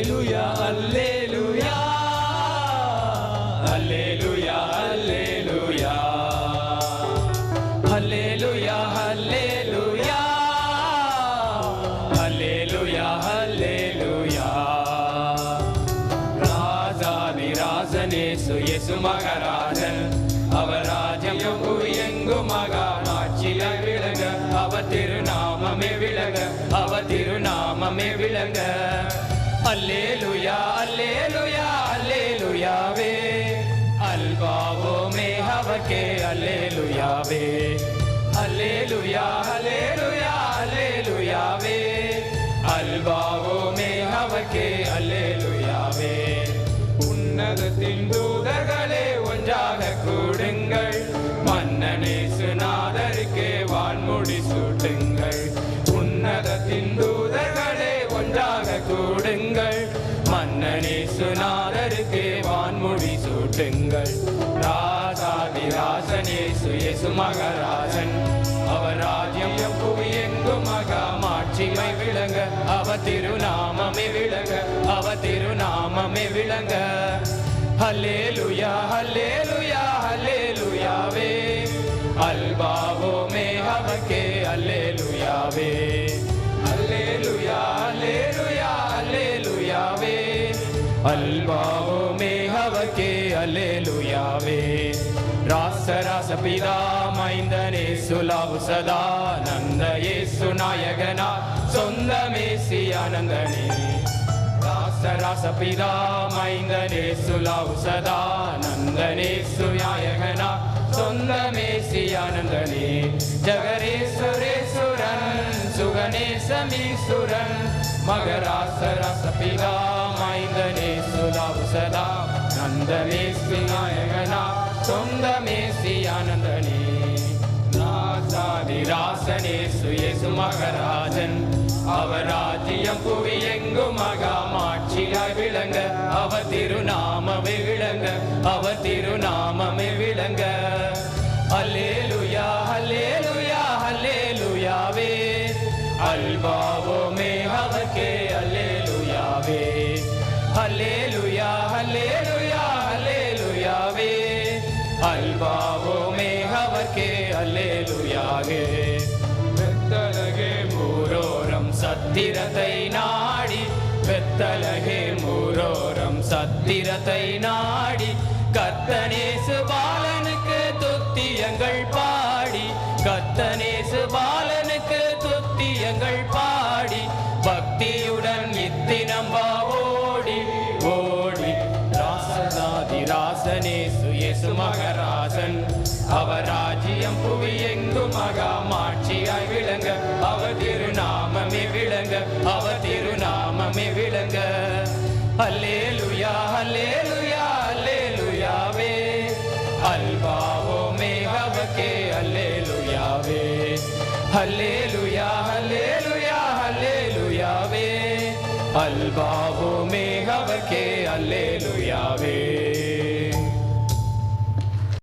அல்லேலுயா அல்லேலுயா அல்லேலுயா அல்லேலுயா அல்லேலுயா அல்லேலுயா அல்லேலுயா அல்லேலுயா ராஜாதிராசனேசு இயேசு மகராஜன் அவர் ராஜ்யம் எங்கும் மகாமாட்சிய விளங்க அவர் திருநாமமே விளங்க அவர் திருநாமமே விளங்க అల్లేలుయా అల్లేలుయా అల్లేలుయావే అల్బావో మే హవకే అల్లేలుయావే செங்கள். ராசாதி ராசனே சுயசு மகராசன் அவர் ராஜ்யம் புவியெங்கும் மகா மாட்சிமை விளங்க. அவ திருநாமமே விளங்க. அவ திருநாமமே விளங்க. Hallelujah hallelujah ஹல்லேலுயாவே. அல்பாவோ மே ஹவகே அல்லேலுயாவே அல்லேலுயா அல்லேலுயா அல்பாவோமே அவக்கே அல்லேலுயாவே ராசராச பிதா மைந்தனே சுலாவு சதா நந்த ஏசு நாயகனா சொந்த மேசி ஆனந்தனே ராசராச பிதா மைந்தனே சுலாவு சதா நந்தனே சுயாயகனா சொந்த மேசி ஆனந்தனே ஜகரேசுரேசுரன் சுகனேசமீசுரன் மகராசரச பிதா மைந்தனே சதா நந்தமே ஸ்ரீநாயகனா சொந்தமே ஸ்ரீ ஆனந்தனே ராசாதி ராசனே சுயேசு மகராஜன் அவராஜ்யம் புவியெங்கு மகாமாட்சியாய் விளங்க அவ திருநாமமே விளங்க அவ திருநாமமே விளங்க அல்லேலு அல்லேலுயா அல்லேலுயா அல்லேலுயாவே அல்பாவோமே அவர்க்கே அல்லேலுயாவே வெத்தலகே மூரோரம் சத்திரத்தை நாடி. வெத்தலகே மூரோரம் சத்திரத்தை நாடி. கத்தனேசு பாலனுக்கு துத்தியங்கள் பாடி. கத்தனேசு பாலன் ராசனே சுயேசு மகராசன் அவர் ராஜ்யம் புவி எங்கு மகா மாட்சியாய் விளங்க அவர் திருநாமமே விளங்க அவர் திருநாமமே விளங்க அல்லேலுயா அல்லேலுயா அல்லேலுயாவே அல்பாவோ மேகவக்கே அல்லேலுயாவே அல்லேலுயா அல்லேலுயா அல்லேலுயாவே அல்பாவோ மேகவக்கே அல்லேலுயாவே